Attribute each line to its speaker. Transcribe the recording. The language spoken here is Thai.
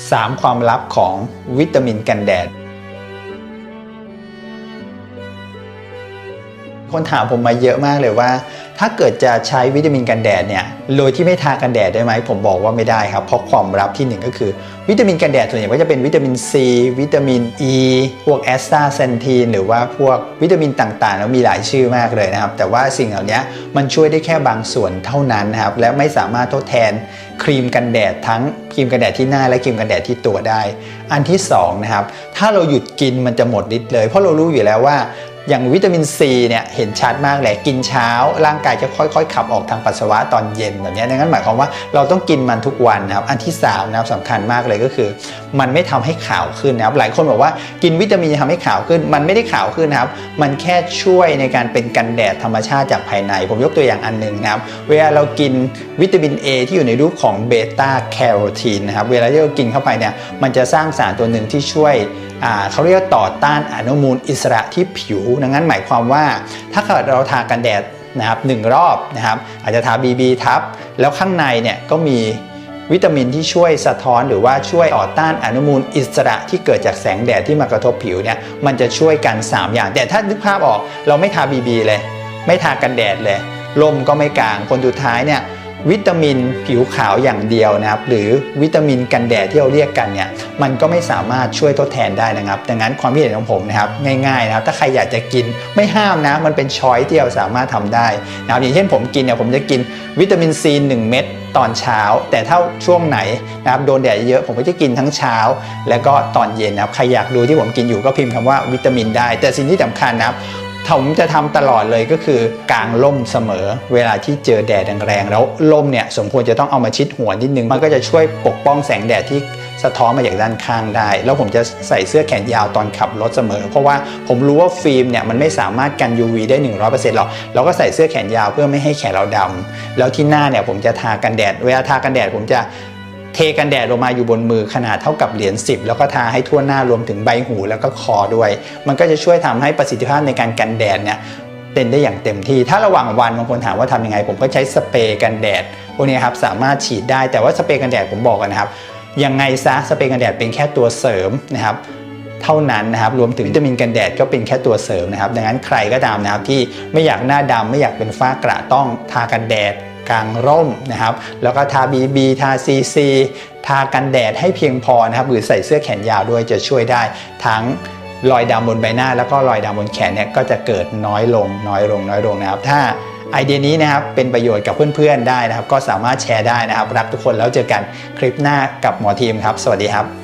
Speaker 1: 3 ความลับของวิตามินกันแดด คนถามผมมาเยอะมากเลยว่า ถ้าเกิดจะใช้วิตามินกันแดดเนี่ยโดยที่ไม่ทากันแดดได้ไหม ผมบอกว่าไม่ได้ครับ เพราะความลับที่หนึ่งก็คือ วิตามินกันแดดส่วนใหญ่ก็จะเป็นวิตามินซีวิตามินอ e, ีพวกแอสตาเซนทีนหรือว่าพวกวิตามินต่างๆ แล้วมีหลายชื่อมากเลยนะครับ แต่ว่าสิ่งเหล่านี้มันช่วยได้แค่บางส่วนเท่านั้นนะครับและไม่สามารถทดแทน ครีมกันแดดทั้งครีมกันแดดที่หน้าและครีมกันแดดที่ตัวได้ อันที่สองนะครับถ้าเราหยุดกินมันจะหมดฤทธิ์เลย เพราะเรารู้อยู่แล้วว่าอย่างวิตามินซีเนี่ยเห็นชัดมากเลยกินเช้า ร่างกายจะค่อยๆ ขับออกทางปัสสาวะตอนเย็นแบบนี้ดังนั้นหมายความว่าเราต้องกินมันทุกวันนะครับ อันที่3นะครับสำคัญมากเลยก็คือ มันไม่ทำให้ขาวขึ้นนะครับ หลายคนบอกว่ากินวิตามินจะทำให้ขาวขึ้น มันไม่ได้ขาวขึ้นนะครับ มันแค่ช่วยในการเป็นกันแดดธรรมชาติจากภายใน ผมยกตัวอย่างอันหนึ่งนะครับ เวลาเรากินวิตามิน A ที่อยู่ในรูปของเบต้าแคโรทีนนะครับ เวลาที่เรากินเข้าไปเนี่ยมันจะสร้างสารตัวหนึ่งที่ช่วยเขาเรียกต่อต้านอนุมูลอิสระที่ผิว ดังนั้นหมายความว่าถ้าเกิดเราทากันแดดนะครับหนึ่งรอบนะครับอาจจะทา BB ทับ แล้วข้างในเนี่ยก็มี วิตามินที่ช่วยสะท้อนหรือว่าช่วยต่อต้านอนุมูลอิสระที่เกิดจากแสงแดดที่มากระทบผิวเนี่ยมันจะช่วยกัน 3 อย่าง แต่ถ้านึกภาพออกเราไม่ทาบีบีเลย ไม่ทากันแดดเลยลมก็ไม่กลางคนสุดท้ายเนี่ย วิตามินผิวขาวอย่างเดียวนะครับ หรือวิตามินกันแดดที่เราเรียกกันเนี่ยมันก็ไม่สามารถช่วยทดแทนได้นะครับ ดังนั้นความคิดเห็นของผมนะครับง่ายๆนะครับถ้าใครอยากจะกินไม่ห้ามนะมันเป็นช้อยที่เราสามารถทำได้นะครับอย่างเช่นผมกินเนี่ยผมจะกินวิตามินซี1เม็ดตอนเช้า แต่ถ้าช่วงไหนนะครับโดนแดดเยอะผมก็จะกินทั้งเช้า แล้วก็ตอนเย็นนะครับใครอยากดูที่ผมกินอยู่ก็พิมพ์คำว่าวิตามินได้ แต่สิ่งที่สำคัญนะครับ ผมจะทำตลอดเลยก็คือกางร่มเสมอ เวลาที่เจอแดดแรงๆแล้วร่มเนี่ยสมควรจะต้องเอามาชิดหัวนิดนึง มันก็จะช่วยปกป้องแสงแดดที่สะท้อนมาจากด้านข้างได้ แล้วผมจะใส่เสื้อแขนยาวตอนขับรถเสมอ เพราะว่าผมรู้ว่าฟิล์มเนี่ยมันไม่สามารถกัน UV ได้ 100%หรอกเราก็ใส่เสื้อแขนยาวเพื่อไม่ให้แขนเราดำแล้วที่หน้าเนี่ยผมจะทากันแดด เวลาทากันแดดผมจะ เทกันแดดลงมาอยู่บนมือขนาดเท่ากับเหรียญ10 แล้วก็ทาให้ทั่วหน้ารวมถึงใบหูแล้วก็คอด้วย มันก็จะช่วยทำให้ประสิทธิภาพในการกันแดดเนี่ยเป็นได้อย่างเต็มที่ ถ้าระหว่างวันบางคนถามว่าทำยังไง ผมก็ใช้สเปรย์กันแดดพวกนี้ครับสามารถฉีดได้แต่ว่าสเปรย์กันแดดผมบอกกันนะครับยังไงซะสเปรย์กันแดดเป็นแค่ตัวเสริมนะครับเท่านั้นนะครับรวมถึงวิตามินกันแดดก็เป็นแค่ตัวเสริมนะครับ ดังนั้นใครก็ตามนะครับที่ไม่อยากหน้าดำไม่อยากเป็นฝ้ากระต้องทากันแดด กลางร่มนะครับแล้วก็ทา BB ทา CC ทากันแดดให้เพียงพอนะครับหรือใส่เสื้อแขนยาวด้วยจะช่วยได้ทั้งรอยดำบนใบหน้า แล้วก็รอยดำบนแขนเนี่ยก็จะเกิดน้อยลงน้อยลงน้อยลงนะครับ ถ้าไอเดียนี้นะครับเป็นประโยชน์กับเพื่อนๆได้นะครับ ก็สามารถแชร์ได้นะครับ รักทุกคนแล้วเจอกันคลิปหน้ากับหมอทีมครับ สวัสดีครับ